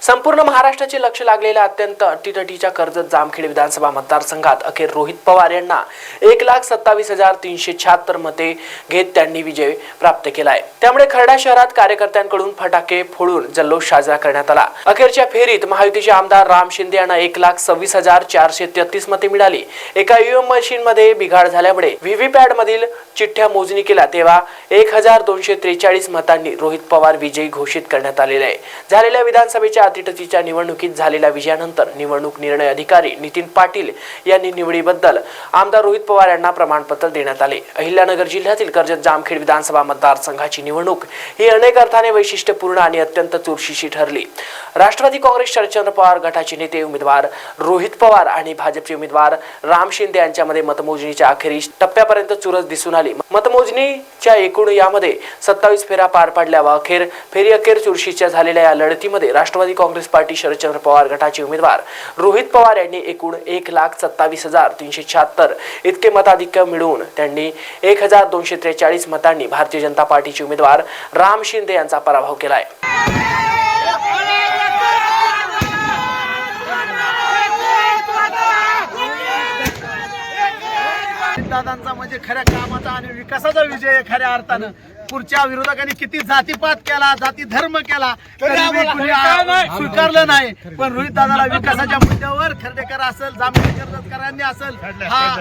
संपूर्ण महाराष्ट्राचे लक्ष लागलेल्या अत्यंत अटीतटीच्या कर्जत जामखेड विधानसभा मतदारसंघात अखेर रोहित पवार यांना एक लाख सत्तावीस हजार तीनशे शहात्तर मते घेत त्यांनी विजय प्राप्त केला आहे त्यामुळे खर्डा शहरात कार्यकर्त्यांकडून फटाके फोडून जल्लोष साजरा करण्यात आला. अखेरच्या फेरीत महायुतीचे आमदार राम शिंदे यांना एक लाख सव्वीस हजार चारशे तेहतीस मते मिळाली. एका ईव्हीएम मशीन मध्ये बिघाड झाल्यामुळे व्हीव्हीपॅट मधील चिठ्ठ्या मोजणी केल्या तेव्हा एक हजार दोनशे त्रेचाळीस मतांनी रोहित पवार विजयी घोषित करण्यात आलेले आहे. झालेल्या विधानसभेच्या अतिटतीच्या निवडणुकीत झालेल्या विजयानंतर निवडणूक निर्णय अधिकारी नितीन पाटील यांनी निवडीबद्दल आमदार रोहित पवार यांना प्रमाणपत्र देण्यात आले. अहिल्यानगर जिल्ह्यातील कर्जत जामखेड विधानसभा मतदारसंघाची निवडणूक ही अनेक अर्थाने वैशिष्ट्यपूर्ण आणि अत्यंत चुरशीची ठरली. राष्ट्रवादी काँग्रेस शरदचंद्र पवार गटाचे नेते उमेदवार रोहित पवार आणि भाजपचे उमेदवार राम शिंदे यांच्यामध्ये मतमोजणीच्या अखेरीस टप्प्यापर्यंत चुरस दिसून आली. मतमोजणीच्या एकूण यामध्ये सत्तावीस फेऱ्या पार पाडल्या व अखेर फेरी अखेर चुरशीच्या झालेल्या या लढतीमध्ये राष्ट्रवादी काँग्रेस पार्टी शरदचंद्र पवार गटाचे उमेदवार. रोहित पवार यांनी एकूण एक लाख सत्तावीस हजार तीनशे शहात्तर इतके मताधिक्य मिळवून त्यांनी एक हजार दोनशे त्रेचाळीस मतांनी भारतीय जनता पार्टीचे उमेदवार राम शिंदे यांचा पराभव केलाय. दादांचा म्हणजे खऱ्या कामाचा आणि विकासाचा विजय खऱ्या अर्थानं. पुढच्या विरोधकांनी किती जातीपात केला जाती धर्म केला स्वीकारलं नाही. पण रोहित दादाला विकासाच्या मुद्द्यावर खर्डेकर असेल जांभेडकर कर्जतकरांनी असेल हा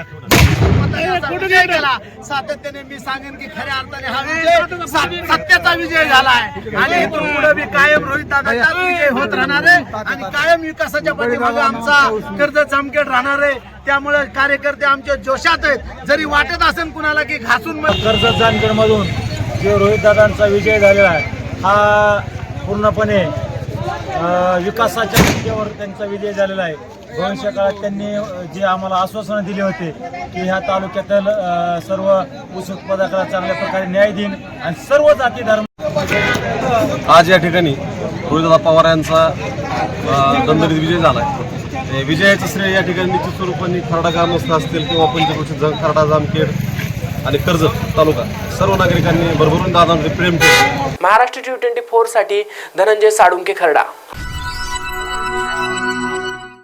विजय केला. सातत्याने मी सांगेन की खऱ्या अर्थाने हा विजय सत्याचा विजय झाला आहे आणि इथून पुढे बी कायम रोहित दादाचा विजय होत राहणार आहे. आणि कायम विकासाच्या पाठीमागे आमचा कर्ज चमकेट राहणार आहे. त्यामुळे कार्यकर्ते आमच्या जोशात आहेत. जरी वाटत असेल कुणाला की घासून मग कर्जत जानगडमधून जो रोहितदादांचा विजय झालेला आहे हा पूर्णपणे विकासाच्या मुद्द्यावर त्यांचा विजय झालेला आहे. भविष्य काळात त्यांनी जे आम्हाला आश्वासनं दिली होते की ह्या तालुक्यातील सर्व ऊस उत्पादकाला चांगल्या प्रकारे न्याय देईन आणि सर्व जाती धर्म आज या ठिकाणी रोहितदादा पवार यांचा अ, दणदणीत विजय झाला आहे विजयाचं श्रेय या ठिकाणी निश्चित स्वरूपाने खरडा ग्रामस्थ असतील किंवा पंचकृषी जंग खरडा जामखेड आणि कर्जत तालुका सर्व नागरिकांनी भरभरून दादांचे प्रेम केलं महाराष्ट्र टी ट्वेंटी फोरसाठी धनंजय साळुंके खरडा.